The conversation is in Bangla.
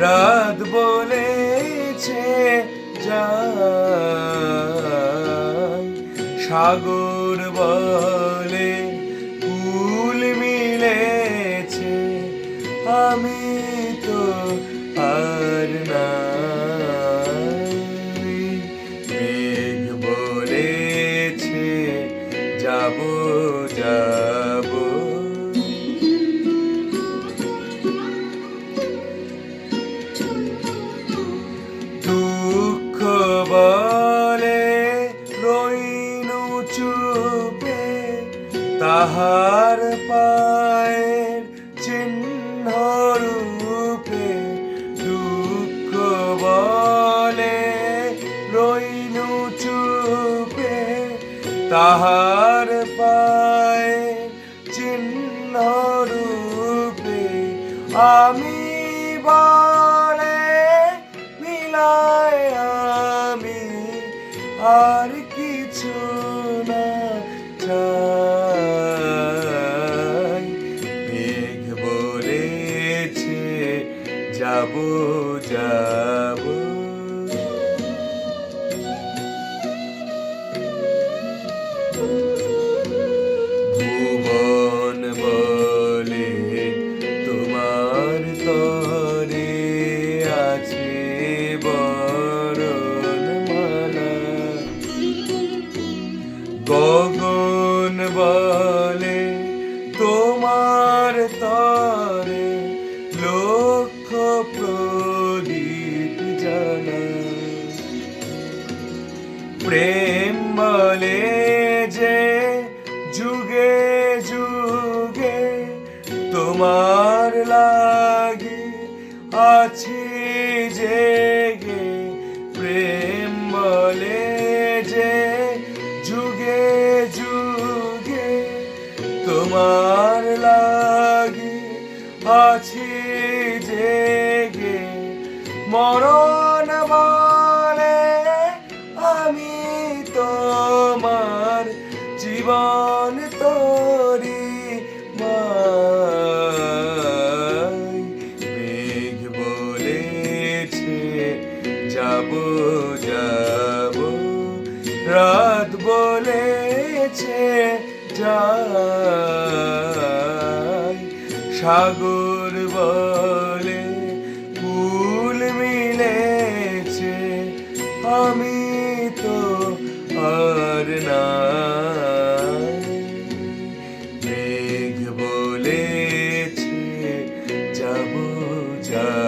রাত বলেছে যায় সাগর বলে কুল মিলেছে আমি তো আর না তাহার পায়ের চিহ্ন রূপে দুঃখ বলে রইনু চুপে। তাহার পায়ের চিহ্ন রূপে আমি বলে মিলায় আমি। আর কিছু যাব যাব। ভুবন বলে তোমার তরে আছে বরণ মালা গগন বলে তোমার তরে প্রেম বলে যে যুগে যুগে তোমার লাগি আছি জেগে। প্রেম বলে যে যুগে যুগে তোমার লাগি আছি জেগে। মরণ যাব যাব। রাত বলেছে, যাই। সাগর বলে ফুল মিলেছে, আমি তো আর না মেঘ বলেছে, যাব যাব।